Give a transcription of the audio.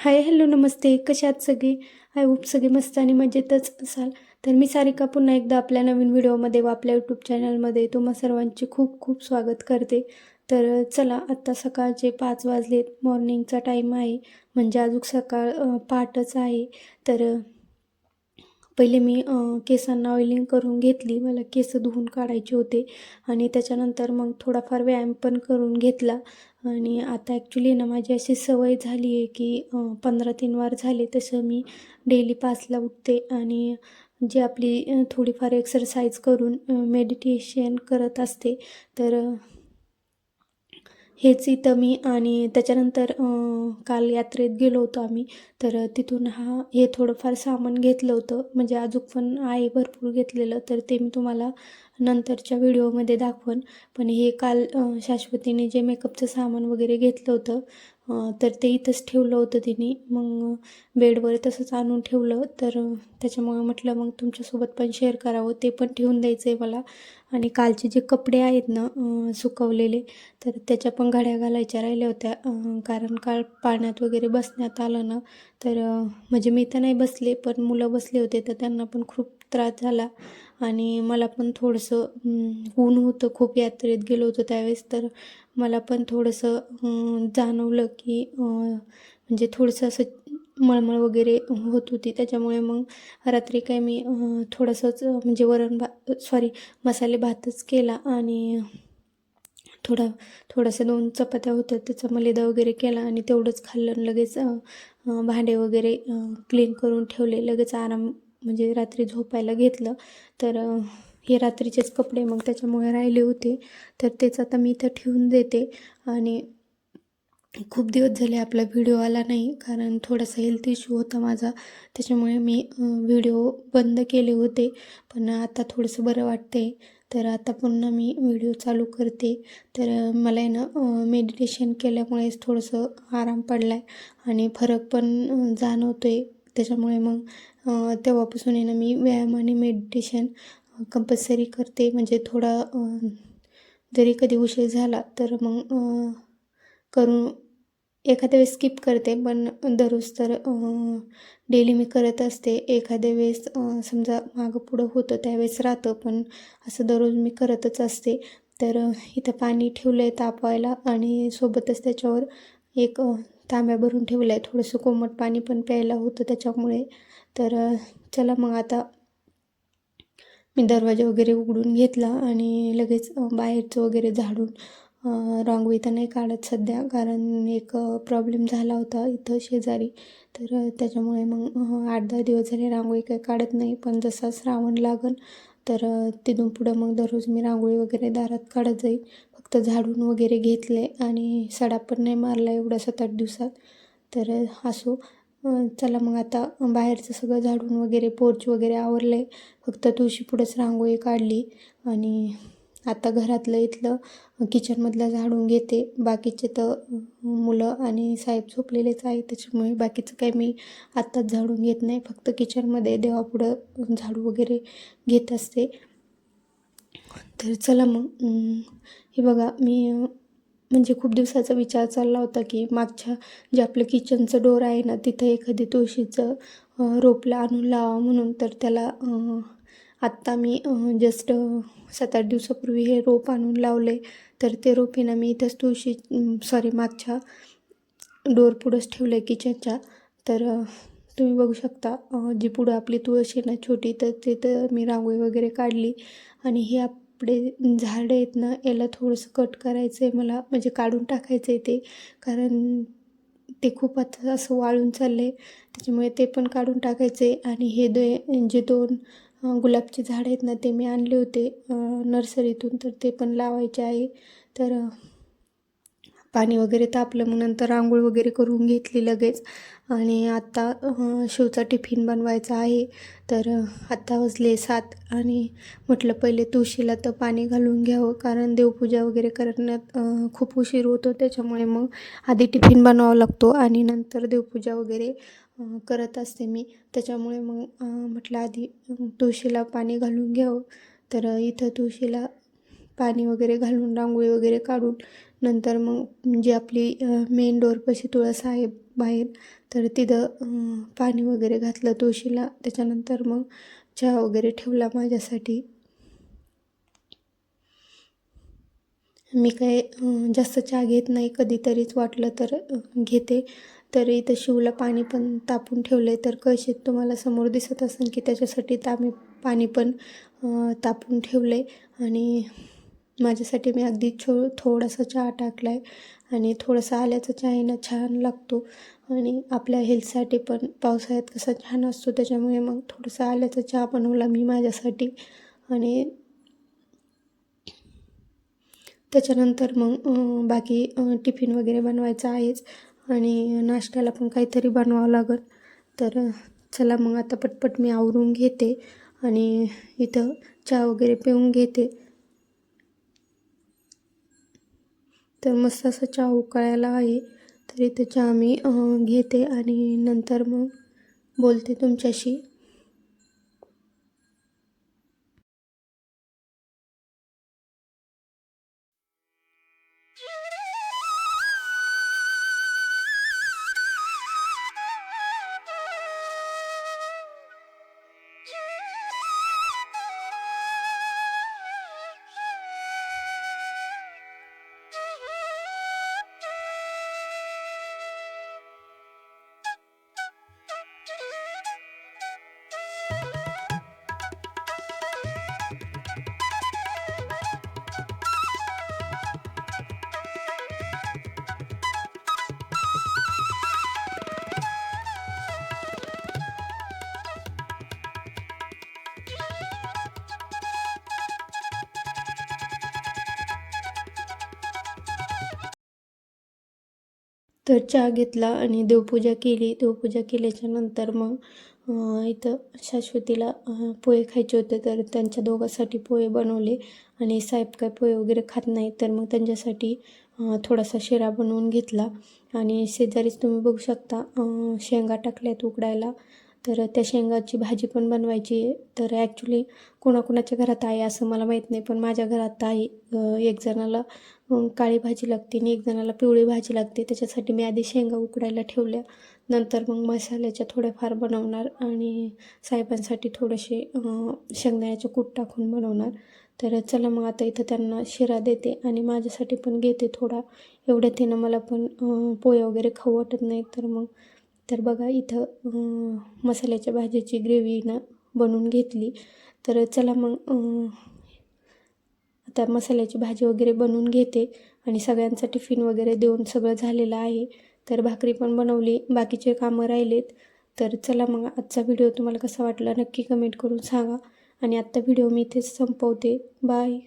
Hi hello नमस्ते. कशा आहात सगळे? आय होप सगळे मस्त आणि मजेतच असाल. तर मी सारिका पुन्हा एकदा आपल्या नवीन व्हिडिओमध्ये व आपल्या यूट्यूब चॅनलमध्ये तुम्हा सर्वांचे खूप खूप स्वागत करते. तर चला आत्ता सकाळचे पाच वाजलेत. मॉर्निंगचा टाईम आहे. म्हणजे अजून सकाळ पहाटच आहे. तर पहिले मी केसांना ऑइलिंग करून घेतली. मला केस धुवून काढायचे होते. आणि त्याच्यानंतर मग थोडाफार व्यायाम पण करून घेतला. आणि आता ॲक्च्युली ना माझी अशी सवय झाली आहे की पंधरा तीन वार झाले तसं मी डेली पाचला उठते आणि जी आपली थोडीफार एक्सरसाइज करून मेडिटेशन करत असते. तर हेच इथं मी आणि त्याच्यानंतर काल यात्रेत गेलो होतो आम्ही. तर तिथून हा हे थोडंफार सामान घेतलं होतं. म्हणजे अजून पण आहे भरपूर घेतलेलं. तर ते मी तुम्हाला नंतरच्या व्हिडिओमध्ये दाखवन. पण हे काल शाश्वतीने जे मेकअपचं सामान वगैरे घेतलं होतं तर ते इथंच ठेवलं होतं तिने. मग बेडवर तसंच आणून ठेवलं. तर त्याच्यामुळे म्हटलं मग तुमच्यासोबत पण शेअर करावं. ते पण ठेवून द्यायचं आहे मला. आणि कालचे जे कपडे आहेत ना सुकवलेले तर त्याच्या पण घड्या घालायच्या राहिल्या होत्या. कारण काल पाण्यात वगैरे बसण्यात आलं ना तर म्हणजे मी तर नाही बसले पण मुलं बसले होते तर त्यांना पण खूप त्रास झाला. आणि मला पण थोडंसं ऊन होतं. खूप यात्रेत गेलो होतो त्यावेळेस. तर मला पण थोडंसं जाणवलं की म्हणजे थोडंसं असं मळमळ वगैरे होत होती. त्याच्यामुळे मग रात्री काय मी थोडंसंच म्हणजे वरण भात सॉरी मसाले भातच केला. आणि थोडा थोडंसं दोन चपात्या होत्या. त्याचा मलिदा वगैरे केला. आणि तेवढंच खाल्लं आणि लगेच भांडे वगैरे क्लीन करून ठेवले. लगेच आराम म्हणजे रात्री झोपायला घेतलं तर हे रात्रीचेच कपडे मग त्याच्यामुळे राहिले होते. तर तेच आता मी इथं ठेवून देते. आणि खूप दिवस झाले आपला व्हिडिओ आला नाही कारण थोडासा हेल्थ इश्यू होता माझा. त्याच्यामुळे मी व्हिडिओ बंद केले होते. पण आता थोडंसं बरं वाटते तर आता पुन्हा मी व्हिडिओ चालू करते. तर मला आहे ना मेडिटेशन केल्यामुळेच थोडंसं आराम पडला आहे आणि फरक पण जाणवतो आहे त्याच्यामुळे मग तेव्हापासून आहे ना मी व्यायाम आणि मेडिटेशन कंपल्सरी करते. म्हणजे थोडा जरी कधी उशीर झाला तर मग करून एखाद्या वेळेस स्किप करते. पण दररोज तर डेली मी करत असते. एखाद्या वेळेस समजा मागं पुढं होतं त्यावेळेस राहतं पण असं दररोज मी करतच असते. तर इथं पाणी ठेवलं आहे तापवायला आणि सोबतच त्याच्यावर एक तांब्या भरून ठेवलं आहे थोडंसं कोमट पाणी पण प्यायला होतं त्याच्यामुळे. तर चला मग आता मी दरवाजा वगैरे उघडून घेतला आणि लगेच बाहेरचं वगैरे झाडून रांगोळी तर नाही काढत सध्या. कारण एक प्रॉब्लेम झाला होता इथं शेजारी. तर त्याच्यामुळे मग आठ दहा दिवस झाले रांगोळी काही काढत नाही. पण जसा श्रावण लागन तर तिथून पुढं मग दररोज मी रांगोळी वगैरे दारात काढत जाईल फक्त झाडून वगैरे घेतले आणि सडा पण नाही मारला एवढ्या सात आठ दिवसात. तर असो चला मग आता बाहेरचं सगळं झाडून वगैरे पोर्च वगैरे आवरलं. आहे फक्त तुळशी पुढंच रांगोळी काढली आणि आता घरातलं इथलं किचनमधलं झाडून घेते. बाकीचे तर मुलं आणि साहेब झोपलेलेच आहे त्याच्यामुळे बाकीचं काही मी आत्ताच झाडून घेत नाही. फक्त किचनमध्ये देवापुढं झाडू वगैरे घेत असते. तर चला मग हे बघा मी म्हणजे खूप दिवसाचा विचार चालला होता की मागच्या जे आपलं किचनचं डोर आहे ना तिथं एखादी तुळशीचं रोपला आणून लावा म्हणून. तर त्याला आत्ता मी जस्ट सात आठ दिवसापूर्वी हे रोप आणून लावले. तर ते रोप ना मी इथंच तुळशी सॉरी मागच्या डोर पुढंच ठेवलं आहे किचनच्या तर तुम्ही बघू शकता जी पुढं आपली तुळशी आहे ना छोटी तर तिथं मी रांगोळी वगैरे काढली. आणि हे आपले झाडं आहेत ना याला थोडंसं कट करायचं आहे मला म्हणजे काढून टाकायचं आहे ते. कारण ते खूप आता असं वाळून चाललं आहे त्याच्यामुळे ते पण काढून टाकायचं आहे आणि हे दे जे दोन गुलाबचे झाड झाडं आहेत ना ते मी आणले होते नर्सरीतून तर ते पण लावायचे आहे. तर पाणी वगैरे तापलं मग नंतर आंघोळ वगैरे करून घेतली लगेच. आणि आत्ता शिवचा टिफिन बनवायचा आहे. तर आत्ता वाजले सात आणि म्हटलं पहिले तुळशीला तर पाणी घालून घ्यावं कारण देवपूजा वगैरे करण्यात खूप उशीर होतो. त्याच्यामुळे मग आधी टिफिन बनवावा लागतो आणि नंतर देवपूजा वगैरे करत असते मी. त्याच्यामुळे मग म्हटलं आधी तुळशीला पाणी घालून घ्यावं. तर इथं तुळशीला पाणी वगैरे घालून रांगोळी वगैरे काढून नंतर मग जी आपली मेन डोरपाशी तुळस आहे बाहेर तर तिथं पाणी वगैरे घातलं तुळशीला. त्याच्यानंतर मग चहा वगैरे ठेवला माझ्यासाठी. मी काय जास्त चहा घेत नाही. कधीतरीच वाटलं तर घेते. तर इथं शिवला पाणी पण तापून ठेवलं आहे तर कळशीत तुम्हाला समोर दिसत असेल की त्याच्यासाठी तर आम्ही पाणी पण तापून ठेवलं आहे आणि माझ्यासाठी मी अगदी छो थोडासा चहा टाकला आहे आणि थोडासा आल्याचा चहानं छान लागतो. आणि आपल्या हेल्थसाठी पण पावसाळ्यात कसा छान असतो त्याच्यामुळे मग थोडासा आल्याचा चहा बनवला मी माझ्यासाठी. आणि त्याच्यानंतर मग बाकी टिफिन वगैरे बनवायचं आहेच. आणि नाश्त्याला पण काहीतरी बनवावं लागेल. तर चला मग आता पटपट मी आवरून घेते आणि इथं चहा वगैरे पिऊन घेते. तर मस्त असं चहा उकळायला आहे. तर इथे चहा मी घेते आणि नंतर मग बोलते तुमच्याशी. तर चहा घेतला आणि देवपूजा केली. देवपूजा केल्याच्यानंतर मग इथं शाश्वतीला पोहे खायचे होते. तर त्यांच्या दोघांसाठी पोहे बनवले. आणि साहेब काय पोहे वगैरे खात नाही तर मग त्यांच्यासाठी थोडासा शिरा बनवून घेतला. आणि शेजारीच तुम्ही बघू शकता शेंगा टाकल्यात उकडायला. तर त्या शेंगाची भाजी पण बनवायची. तर ॲक्च्युली कोणाकोणाच्या घरात आहे असं मला माहीत नाही पण माझ्या घरात आहे एक जणाला काळी भाजी लागते आणि एक जणाला पिवळी भाजी लागते. त्याच्यासाठी मी आधी शेंगा उकडायला ठेवल्या. नंतर मग मसाल्याच्या थोड्याफार बनवणार आणि साहेबांसाठी थोडेसे शेंगदाण्याचे कूट टाकून बनवणार. तर चला मग आता इथं त्यांना शिरा देते आणि माझ्यासाठी पण घेते थोडा. एवढ्या तिनं मला पण पोहे वगैरे खाऊ वाटत नाही. तर मग तर बघा इथं मसाल्याच्या भाजीची ग्रेव्हीनं बनवून घेतली. तर चला मग आता मसाल्याची भाजी वगैरे बनवून घेते आणि सगळ्यांचा टिफिन वगैरे देऊन सगळं झालेलं आहे. तर भाकरी पण बनवली बाकीचे कामं राहिलेत. तर चला मग आजचा व्हिडिओ तुम्हाला कसा वाटला नक्की कमेंट करून सांगा. आणि आत्ता व्हिडिओ मी इथेच संपवते. बाय